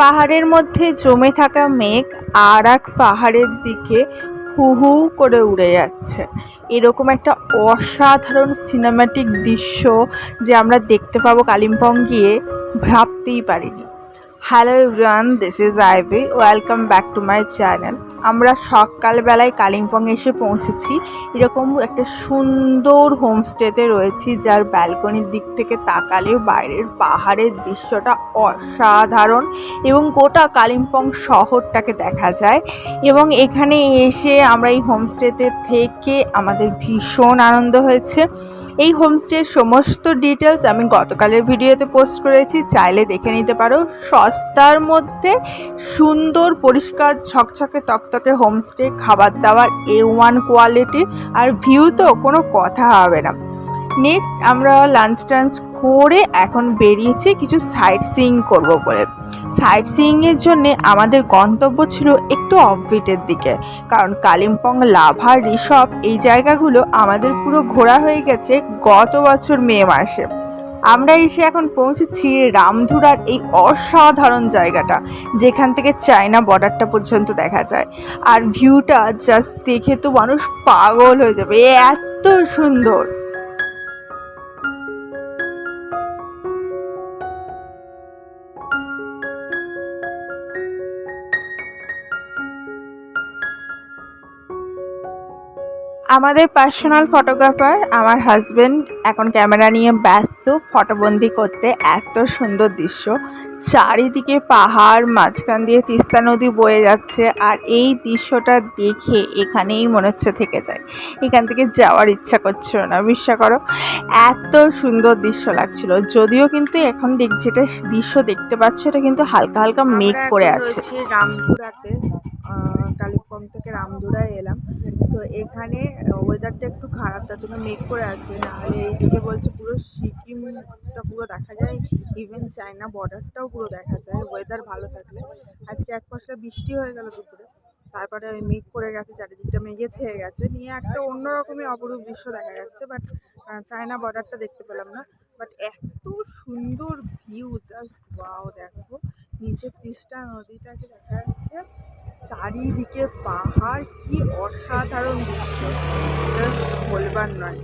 পাহাড়ের মধ্যে জমে থাকা মেঘ আর এক পাহাড়ের দিকে হু হু করে উড়ে যাচ্ছে। এরকম একটা অসাধারণ সিনেম্যাটিক দৃশ্য যে আমরা দেখতে পাবো কালিম্পং গিয়ে ভাবতেই পারিনি। Hello everyone this is Ivy welcome back to my channel আমরা সকালবেলায় কালিম্পং এসে পৌঁছেছি। এরকম একটা সুন্দর হোমস্টেতে রয়েছি, যার ব্যালকনির দিক থেকে তাকালে বাইরের পাহাড়ের দৃশ্যটা অসাধারণ এবং গোটা কালিম্পং শহরটাকে দেখা যায়। এবং এখানে এসে আমরা এই হোমস্টেতে থেকে আমাদের ভীষণ আনন্দ হয়েছে। এই হোমস্টের সমস্ত ডিটেলস আমি গতকালের ভিডিওতে পোস্ট করেছি, চাইলে দেখে নিতে পারো। সস্তার মধ্যে সুন্দর পরিষ্কার ঝকঝকে তকতকে হোমস্টে খাবার দাবার এ ওয়ান কোয়ালিটি আর ভিউ তো কোনো কথা হবে না। নেক্সট আমরা লাঞ্চ টাঞ্চ করে এখন বেরিয়েছি কিছু সাইট সিইং করব বলে। সাইট সিইংয়ের জন্যে আমাদের গন্তব্য ছিল একটু অফবিটের দিকে, কারণ কালিম্পং লাভা রিসপ এই জায়গাগুলো আমাদের পুরো ঘোরা হয়ে গেছে গত বছর মে মাসে। আমরা এসে এখন পৌঁছেছি রামধুরার এই অসাধারণ জায়গাটা, যেখান থেকে চায়না বর্ডারটা পর্যন্ত দেখা যায়। আর ভিউটা জাস্ট দেখে তো মানুষ পাগল হয়ে যাবে, এত সুন্দর। আমাদের পার্সোনাল ফটোগ্রাফার আমার হাজব্যান্ড এখন ক্যামেরা নিয়ে ব্যস্ত ফটোবন্দি করতে এত সুন্দর দৃশ্য। চারিদিকে পাহাড় মাঝখান দিয়ে তিস্তা নদী বয়ে যাচ্ছে আর এই দৃশ্যটা দেখে এখানেই মনে হচ্ছে থেকে যায়। এখান থেকে যাওয়ার ইচ্ছা করছিল না বিশ্বাস করো। এত সুন্দর দৃশ্য লাগছিল যদিও কিন্তু এখন দেখ যেটা দৃশ্য দেখতে পাচ্ছ এটা কিন্তু হালকা হালকা মেঘ করে আছে। রামধুরাতে কালিম্পং থেকে রামধুরায় এলাম। এখানে ওয়েদারটা একটু খারাপ, তার জন্য মেঘ করে আছে। নাহলে এইদিকে বলছে পুরো সিকিমটা পুরো দেখা যায় ইভেন চায়না বর্ডারটাও পুরো দেখা যায় ওয়েদার ভালো থাকলে। আজকে এক পশলা বৃষ্টি হয়ে গেল দুপুরে, তারপরে ওই মেঘ করে গেছে, চারিদিকটা মেঘে ছেয়ে গেছে। নিয়ে একটা অন্যরকমই অপরূপ দৃশ্য দেখা যাচ্ছে বাট চায়না বর্ডারটা দেখতে পেলাম না। বাট এত সুন্দর ভিউ জাস্ট ওয়াও দেখো। নিচে তিস্তা নদীটাকে দেখা যাচ্ছে। চারিদিকে পাহাড় কি অসাধারণ দৃশ্য। জাস্ট বলবার নয়।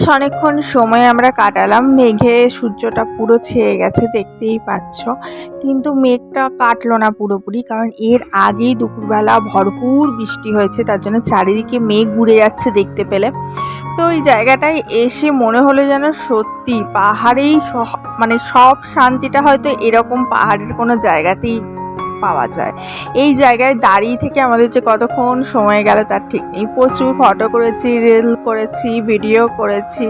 বেশ অনেকক্ষণ সময় আমরা কাটালাম। মেঘে সূর্যটা পুরো ছেয়ে গেছে, দেখতেই পাচ্ছ। কিন্তু মেঘটা কাটলো না পুরোপুরি, কারণ এর আগেই দুপুরবেলা ভরপুর বৃষ্টি হয়েছে, তার জন্য চারিদিকে মেঘ উড়ে যাচ্ছে দেখতে পেলে। তো ওই জায়গাটায় এসে মনে হলো যেন সত্যি পাহাড়েই মানে সব শান্তিটা হয়তো এরকম পাহাড়ের কোনো জায়গাতেই পাওয়া যায়। এই জায়গায় দাঁড়িয়ে থেকে আমাদের যে কতক্ষণ সময় গেল তার ঠিক নেই। প্রচুর ফটো করেছি রিল করেছি ভিডিও করেছি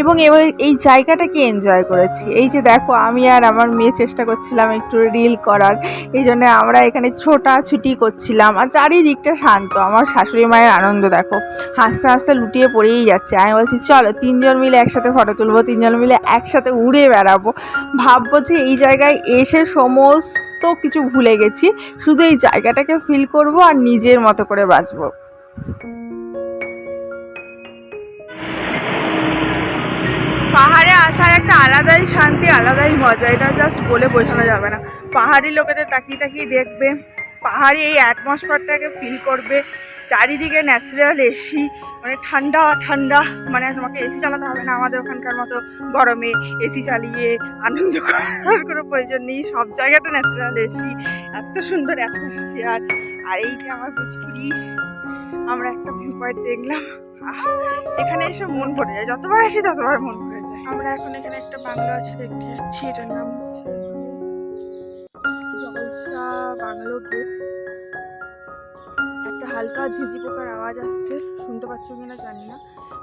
এবং এবার এই জায়গাটাকে এনজয় করেছি। এই যে দেখো, আমি আর আমার মেয়ে চেষ্টা করছিলাম একটু রিল করার। এই জন্য আমরা এখানে ছোটাছুটি করছিলাম আর চারিদিকটা শান্ত। আমার শাশুড়ি মায়ের আনন্দ দেখো, হাসতে হাসতে লুটিয়ে পড়েই যাচ্ছে। আমি বলছি, চলো তিনজন মিলে একসাথে ফটো তুলবো, তিনজন মিলে একসাথে উড়ে বেড়াবো। ভাববো যে এই জায়গায় এসে সমস্ত কিছু ভুলে গেছি। শুধু এই জায়গাটাকে ফিল করব আর নিজের মতো করে বাঁচব। পাহাড়ে আসার একটা আলাদাই শান্তি, আলাদাই মজা। এটা জাস্ট বলে বোঝানো যাবে না। পাহাড়ি লোকেদের তাকিয়ে তাকিয়ে দেখবে। পাহাড়ি এই অ্যাটমসফিয়ারটাকে ফিল করবে। চারিদিকে ন্যাচারাল এসি মানে ঠান্ডা ঠান্ডা মানে তোমাকে এসি চালাতে হবে না। আমাদের ওখানকার মতো গরমে এসি চালিয়ে আনন্দ করার কোনো প্রয়োজন নেই। সব জায়গাটা ন্যাচারাল এসি এত সুন্দর অ্যাটমসফিয়ার আর এই যে আমার পুচকুড়ি আমরা একটা ভিউ পয়েন্ট দেখলাম। এখানে এসে মন ভরে যায়। যতবার আসি, ততবার মন ভরে যায়। আমরা এখন এখানে একটা বাংলো আছে দেখতে যাচ্ছি, এটার নাম হচ্ছে জলসা বাংলো গেট হালকা ঝিঝি পোকার আওয়াজ আসছে। শুনতে পাচ্ছ কিনা জানি না।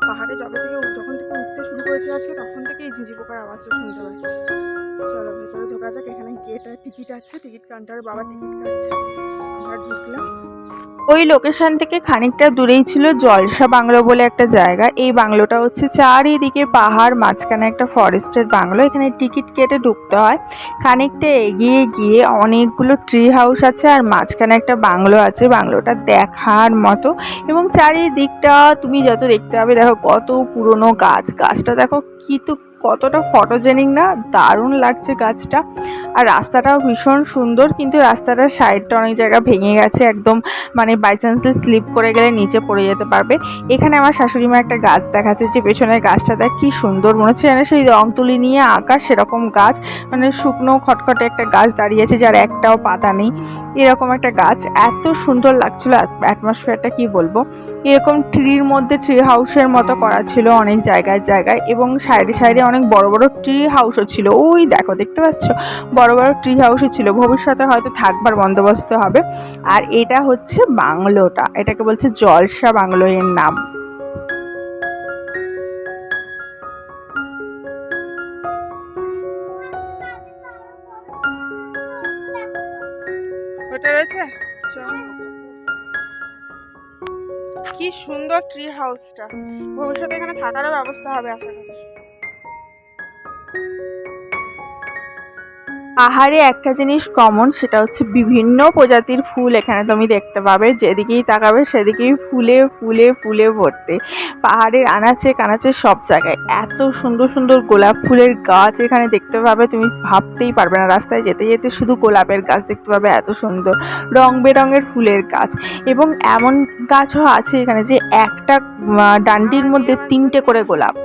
পাহাড়ে যবে থেকে যখন থেকে উঠতে শুরু করেছে আজকে, তখন থেকে এই ঝিঝি পোকার আওয়াজটা শুনতে পাচ্ছি। চলো, ভেতরে ঢোকা যাক। এখানে গেট টিকিট আছে। টিকিট কাউন্টার বাবা টিকিট কাটছে। আমরা ঢুকলাম। ওই লোকেশন থেকে খানিকটা দূরেই ছিল জলসা বাংলো বলে একটা জায়গা। এই বাংলোটা হচ্ছে চারিদিকে পাহাড়, মাঝখানে একটা ফরেস্টের বাংলো। এখানে টিকিট কেটে ঢুকতে হয়। খানিকটা এগিয়ে গিয়ে অনেকগুলো ট্রি হাউস আছে আর মাঝখানে একটা বাংলো আছে। বাংলোটা দেখার মতো। এবং চারিদিকটা তুমি যত দেখতে পাবে, দেখো কত পুরনো গাছ। গাছটা দেখো কি তো কতটা ফটোজেনিক না? দারুণ লাগছে গাছটা। আর রাস্তাটাও ভীষণ সুন্দর, কিন্তু রাস্তাটার সাইডটা অনেক জায়গা ভেঙে গেছে একদম। মানে বাই চান্সে স্লিপ করে গেলে নিচে পড়ে যেতে পারবে। এখানে আমার শাশুড়ি মা একটা গাছ দেখাচ্ছে যে পেছনের গাছটা, দেখ কি সুন্দর মনে হচ্ছে যেন সেই রং তুলি নিয়ে আঁকা সেরকম গাছ। মানে শুকনো খটখটে একটা গাছ দাঁড়িয়েছে যার একটাও পাতা নেই। এরকম একটা গাছ, এত সুন্দর লাগছিল অ্যাটমসফিয়ারটা কি বলব? এরকম ট্রির মধ্যে ট্রি হাউসের মতো করা ছিল অনেক জায়গায় জায়গায় এবং সাইডে সাইডে অনেক বড় বড় ট্রি হাউসও ছিল। ওই দেখো, দেখতে পাচ্ছ? বড় বড় ট্রি হাউসও ছিল। ভবিষ্যতে হয়তো থাকবার বন্দোবস্ত হবে। আর এটা হচ্ছে বাংলোটা। এটাকে বলছে জলসা বাংলো এর নাম। কি সুন্দর ট্রি হাউসটা ভবিষ্যতে এখানে থাকারও ব্যবস্থা হবে, আশা করি। পাহাড়ে একটা জিনিস কমন সেটা হচ্ছে বিভিন্ন প্রজাতির ফুল এখানে তুমি দেখতে পাবে। যেদিকেই তাকাবে সেদিকেই ফুলে ফুলে ফুলে ভর্তি। পাহাড়ের আনাচে কানাচে সব জায়গায়। এত সুন্দর সুন্দর গোলাপ ফুলের গাছ এখানে দেখতে পাবে। তুমি ভাবতেই পারবে না, রাস্তায় যেতে যেতে শুধু গোলাপের গাছ দেখতে পাবে। এত সুন্দর রং বেরঙের ফুলের গাছ। এবং এমন গাছও আছে এখানে যে একটা ডান্ডির মধ্যে তিনটে করে গোলাপ।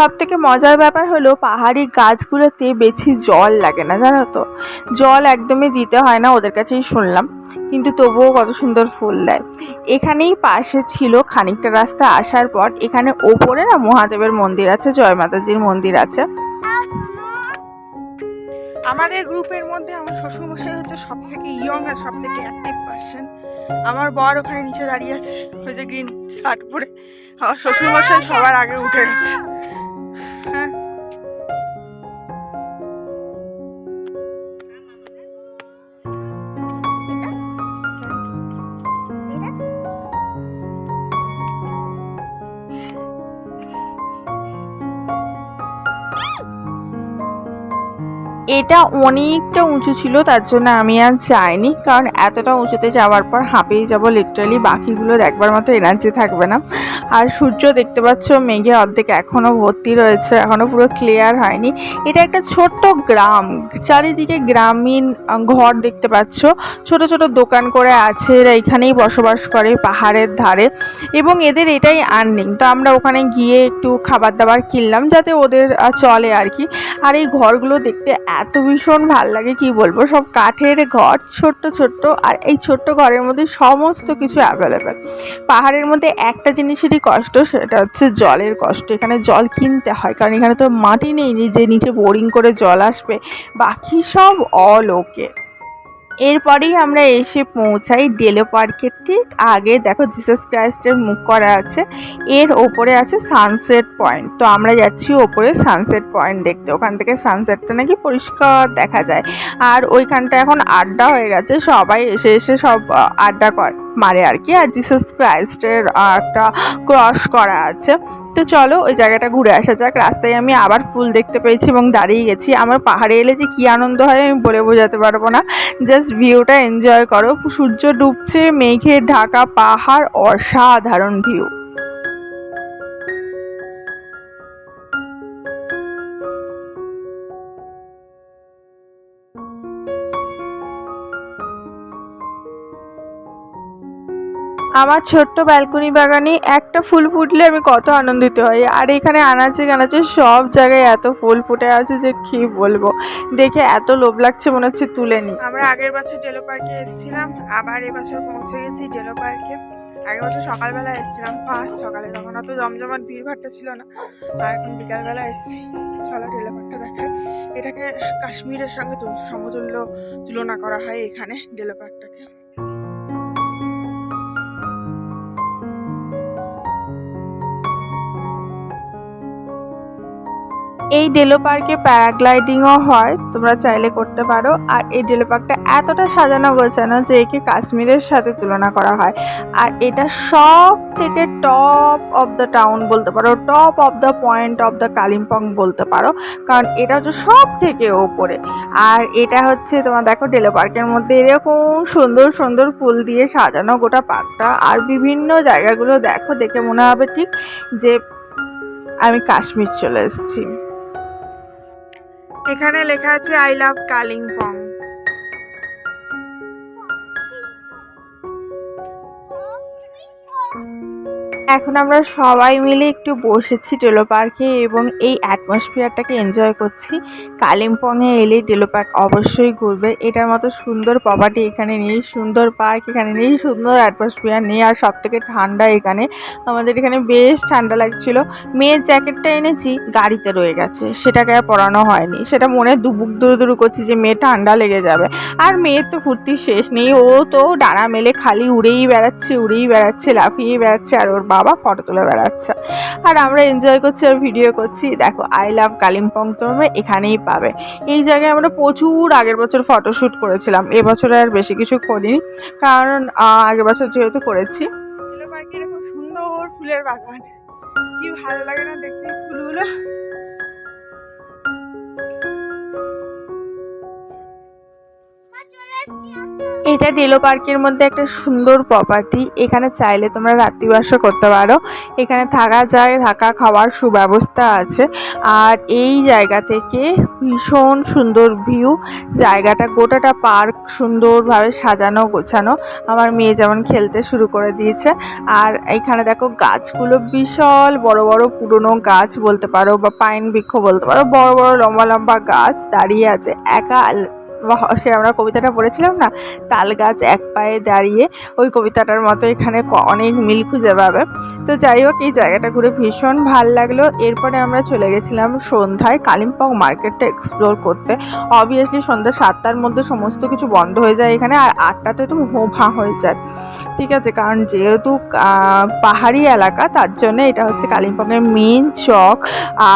সব থেকে মজার ব্যাপার হলো পাহাড়ি গাছগুলোতে বেশি জল লাগে না, জানো তো? জল একদমই দিতে হয় না, ওদের কাছেই শুনলাম। কিন্তু তবুও কত সুন্দর ফুল দেয়। এখানেই পাশে ছিল খানিকটা রাস্তা, আসার পর এখানে ওপরে না মহাদেবের মন্দির আছে, জয় মাতাজির মন্দির আছে। আমাদের গ্রুপের মধ্যে আমার শ্বশুরমশাই হচ্ছে সব থেকে ইয়ং আর সব থেকে অ্যাক্টিভ পার্সন আমার বর ওখানে নিচে দাঁড়িয়ে আছে, ওই যে গ্রিন শার্ট পরে। আমার শ্বশুরমশাই সবার আগে উঠে গেছে। হ্যাঁ এটা অনেকটা উঁচু ছিল, তার জন্য আমি আর যাইনি। কারণ এতটা উঁচুতে যাওয়ার পর হাঁপিয়ে যাব লিটারালি বাকিগুলো দেখবার মতো এনার্জি থাকবে না। আর সূর্য দেখতে পাচ্ছ, মেঘে অর্ধেক এখনও ভর্তি রয়েছে এখনও পুরো ক্লিয়ার হয়নি। এটা একটা ছোট্ট গ্রাম, চারিদিকে গ্রামীণ ঘর দেখতে পাচ্ছ। ছোট ছোট দোকান করে আছে, এরা এখানেই বসবাস করে পাহাড়ের ধারে। এবং এদের এটাই আর্নিং তো আমরা ওখানে গিয়ে একটু খাবার দাবার কিনলাম, যাতে ওদের চলে আর কি। আর এই ঘরগুলো দেখতে এত ভীষণ ভালো লাগে, কি বলব? সব কাঠের ঘর, ছোট্ট ছোট্ট, আর এই ছোট্ট ঘরের মধ্যে সমস্ত কিছু অ্যাভেলেবেল পাহাড়ের মধ্যে একটা জিনিসেরই কষ্ট, সেটা হচ্ছে জলের কষ্ট। এখানে জল কিনতে হয়, কারণ এখানে তো মাটি নেই যে নিচে বোরিং করে জল আসবে। বাকি সব অল ওকে এরপরেই আমরা এসে পৌঁছাই ডেলো পার্কের ঠিক আগে। দেখো জিসাস ক্রাইস্টের মুখ করা আছে। এর ওপরে আছে সানসেট পয়েন্ট তো আমরা যাচ্ছি ওপরে সানসেট পয়েন্ট দেখতে। ওখান থেকে সানসেটটা নাকি পরিষ্কার দেখা যায়। আর ওইখানটা এখন আড্ডা হয়ে গেছে। সবাই এসে এসে সব আড্ডা কর। মারে আর কি, আর জিসাস ক্রাইস্টের একটা ক্রস করা আছে। তো চলো ওই জায়গাটা ঘুরে আসা যাক। রাস্তায় আমি আবার ফুল দেখতে পেয়েছি এবং দাঁড়িয়ে গেছি। আমার পাহাড়ে এলে যে কী আনন্দ হয় আমি বলে বোঝাতে পারব না। জাস্ট ভিউটা এনজয় করো। সূর্য ডুবছে, মেঘে ঢাকা পাহাড়, অসাধারণ ভিউ আমার ছোট্ট ব্যালকনি বাগানে একটা ফুল ফুটলে আমি কত আনন্দিত হই। আর এখানে আনাচে কানাচে সব জায়গায় এত ফুল ফুটে আছে যে কি বলব? দেখে এত লোভ লাগছে মনে হচ্ছে তুলে নি। আমরা আগের বছর ডেলো পার্কে এসেছিলাম, আবার এবছর পৌঁছে গেছি ডেলো পার্কে আগের বছর সকালবেলা এসেছিলাম, ফার্স্ট সকালে। তখন অত জমজমাট ভিড় ভাট্টা ছিল না, আর এখন বিকালবেলা এসেছি। চলো ডেলো পার্কটা দেখায় এটাকে কাশ্মীরের সঙ্গে সমতুল্য তুলনা করা হয় এখানে ডেলো পার্কটাকে এই ডেলো পার্কে প্যারাগ্লাইডিংও হয়, তোমরা চাইলে করতে পারো। আর এই ডেলো পার্কটা এতটা সাজানো গোছানো যে একে কাশ্মীরের সাথে তুলনা করা হয়। আর এটা সব থেকে টপ অফ দ্য টাউন বলতে পারো top of the point of the Kalimpong বলতে পারো। কারণ এটা হচ্ছে সব থেকে ওপরে। আর এটা হচ্ছে তোমার দেখো ডেলো পার্কের মধ্যে এরকম সুন্দর সুন্দর ফুল দিয়ে সাজানো গোটা পার্কটা আর বিভিন্ন জায়গাগুলো দেখো, দেখে মনে হবে ঠিক যে আমি কাশ্মীর চলে এসেছি। এখানে লেখা আছে আই লাভ কালিম্পং এখন আমরা সবাই মিলে একটু বসেছি টেলো পার্কে এবং এই অ্যাটমসফিয়ারটাকে এনজয় করছি। কালিম্পংয়ে এলে টেলো পার্ক অবশ্যই ঘুরবে। এটার মতো সুন্দর প্রপার্টি এখানে নেই, সুন্দর পার্ক এখানে নেই, সুন্দর অ্যাটমসফিয়ার নেই আর সব থেকে ঠান্ডা এখানে। আমাদের এখানে বেশ ঠান্ডা লাগছিল। মেয়ের জ্যাকেটটা এনেছি, গাড়িতে রয়ে গেছে। সেটাকে আর পরানো হয়নি। সেটা মনে দুবুক দুরু দুরু করছি যে মেয়ে ঠান্ডা লেগে যাবে। আর মেয়ের তো ফুর্তির শেষ নেই। ও তো ডানা মেলে খালি উড়েই বেড়াচ্ছে উড়েই বেড়াচ্ছে লাফিয়ে বেড়াচ্ছে আর ওর বাবা ফটো তুলে বেড়াচ্ছে। আর আমরা এনজয় করছি আর ভিডিও করছি। দেখো আই লাভ কালিম্পং তোমরা এখানেই পাবে। এই জায়গায় আমরা প্রচুর আগের বছর ফটোশ্যুট করেছিলাম। এবছরে আর বেশি কিছু করিনি। কারণ আগের বছর যেহেতু করেছি। সুন্দর ফুলের বাগান। কি ভালো লাগে না দেখতে ফুলগুলো? এটা ডেলো পার্কের মধ্যে একটা সুন্দর প্রপার্টি এখানে চাইলে তোমরা রাত্রিবাসও করতে পারো। এখানে থাকা যায়, থাকা খাওয়ার সুব্যবস্থা আছে। আর এই জায়গা থেকে ভীষণ সুন্দর ভিউ জায়গাটা গোটাটা পার্ক সুন্দরভাবে সাজানো, গোছানো। আমার মেয়ে যেমন খেলতে শুরু করে দিয়েছে। আর এখানে দেখো গাছগুলো বিশাল বড় বড় পুরনো গাছ বলতে পারো বা পাইন বৃক্ষ বলতে পারো। বড় বড় লম্বা লম্বা গাছ দাঁড়িয়ে আছে। একা সে আমরা কবিতাটা পড়েছিলাম না? তাল গাছ এক পায়ে দাঁড়িয়ে, ওই কবিতাটার মতো এখানে অনেক মিল খুঁজে পাবে। তো যাই হোক, এই জায়গাটা ঘুরে ভীষণ ভালো লাগল। এরপরে আমরা চলে গেছিলাম সন্ধ্যায় কালিম্পং মার্কেটটা এক্সপ্লোর করতে। অবভিয়াসলি সন্ধ্যা সাতটার মধ্যে সমস্ত কিছু বন্ধ হয়ে যায় এখানে, আর আটটাতে তো হো ভাঁ হয়ে যায়। ঠিক আছে, কারণ যেহেতু পাহাড়ি এলাকা, তার জন্য এটা হচ্ছে কালিম্পংয়ের মেন চক।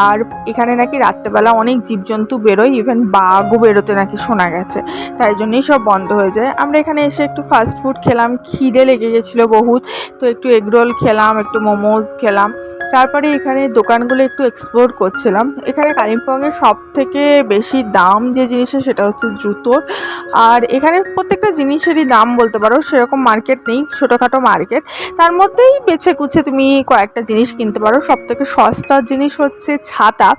আর এখানে নাকি রাত্রেবেলা অনেক জীবজন্তু বেরোয় ইভেন বাঘও বেরোতে নাকি শোনা গেছে। তাই জন্যই সব বন্ধ হয়ে যায়। আমরা এখানে এসে একটু ফাস্ট ফুড খেলাম। খিদে লেগে গেছিল বহুত। তো একটু এগরোল খেলাম, একটু মোমোজ খেলাম। তারপরে এখানে দোকানগুলো একটু এক্সপ্লোর করছিলাম। এখানে কালিম্পংয়ের সব থেকে বেশি দাম যে জিনিসের সেটা হচ্ছে জুতোর। আর এখানে প্রত্যেকটা জিনিসেরই দাম বলতে পারো, সেরকম মার্কেট নেই, ছোটোখাটো মার্কেট তার মধ্যেই বেছে কুছে তুমি কয়েকটা জিনিস কিনতে পারো। সব থেকে সস্তা জিনিস হচ্ছে ছাতা।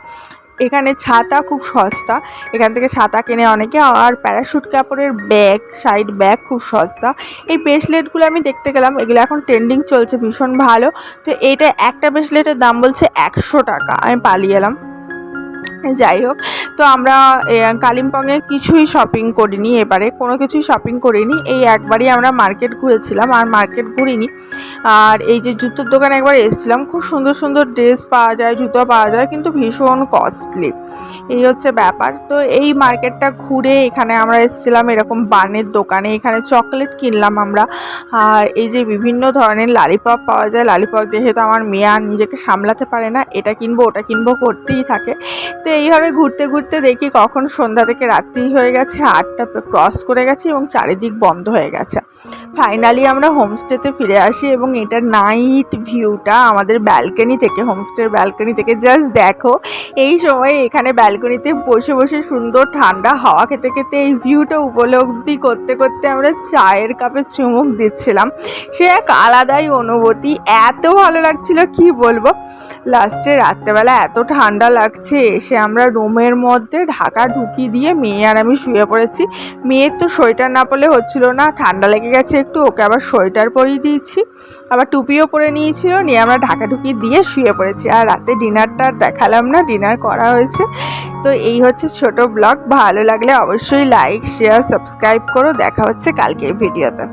এখানে ছাতা খুব সস্তা। এখান থেকে ছাতা কেনে অনেকে, আর প্যারাশুট কাপড়ের ব্যাগ সাইড ব্যাগ খুব সস্তা। এই ব্রেসলেটগুলো আমি দেখতে গেলাম, এগুলো এখন ট্রেন্ডিং চলছে, ভীষণ ভালো। তো এইটা একটা ব্রেসলেটের দাম বলছে একশো টাকা। আমি পালিয়ে এলাম। যাই হোক, তো আমরা কালিম্পংয়ে কিছুই শপিং করিনি এবারে, কোনো কিছুই শপিং করিনি। এই একবারই আমরা মার্কেট ঘুরেছিলাম, আর মার্কেট ঘুরিনি। আর এই যে জুতোর দোকানে একবার এসেছিলাম, খুব সুন্দর সুন্দর ড্রেস পাওয়া যায়, জুতো পাওয়া যায়, কিন্তু ভীষণ কস্টলি এই হচ্ছে ব্যাপার। তো এই মার্কেটটা ঘুরে এখানে আমরা এসেছিলাম, এরকম বানের দোকানে, এখানে চকলেট কিনলাম আমরা। আর এই যে বিভিন্ন ধরনের লালিপপ পাওয়া যায় লালিপপ দেখে তো আমার মেয়ে আর নিজেকে সামলাতে পারে না, এটা কিনবো, ওটা কিনবো করতেই থাকে। তো এইভাবে ঘুরতে ঘুরতে দেখি কখন সন্ধ্যা থেকে রাত্রি হয়ে গেছে, আটটা ক্রস করে গেছে এবং চারিদিক বন্ধ হয়ে গেছে। ফাইনালি আমরা হোমস্টেতে ফিরে আসি এবং এটা নাইট ভিউটা আমাদের ব্যালকনি থেকে হোমস্টের ব্যালকনি থেকে জাস্ট দেখো, এই সময় এখানে ব্যালকনিতে বসে বসে সুন্দর ঠান্ডা হাওয়া খেতে খেতে এই ভিউটা উপলব্ধি করতে করতে আমরা চায়ের কাপে চুমুক দিচ্ছিলাম। সে এক আলাদাই অনুভূতি, এত ভালো লাগছিল, কি বলব? লাস্টে রাত্রেবেলা এত ঠান্ডা লাগছে, এসে আমরা রুমের মধ্যে ঢাকা ঢুকি দিয়ে মেয়ে আর আমি শুয়ে পড়েছি। মেয়ের তো সোয়েটার না পরলে হচ্ছিল না। ঠান্ডা লেগে গেছে একটু, ওকে আবার সোয়েটার পরিয়ে দিয়েছি। আবার টুপিও পরে নিয়েছিল, নিয়ে আমরা ঢাকা ঢুকি দিয়ে শুয়ে পড়েছি। আর রাতে ডিনারটা দেখালাম না, ডিনার করা হয়েছে। তো এই হচ্ছে ছোট ব্লগ। ভালো লাগলে অবশ্যই লাইক, শেয়ার, সাবস্ক্রাইব করো। দেখা হচ্ছে কালকের ভিডিওতে।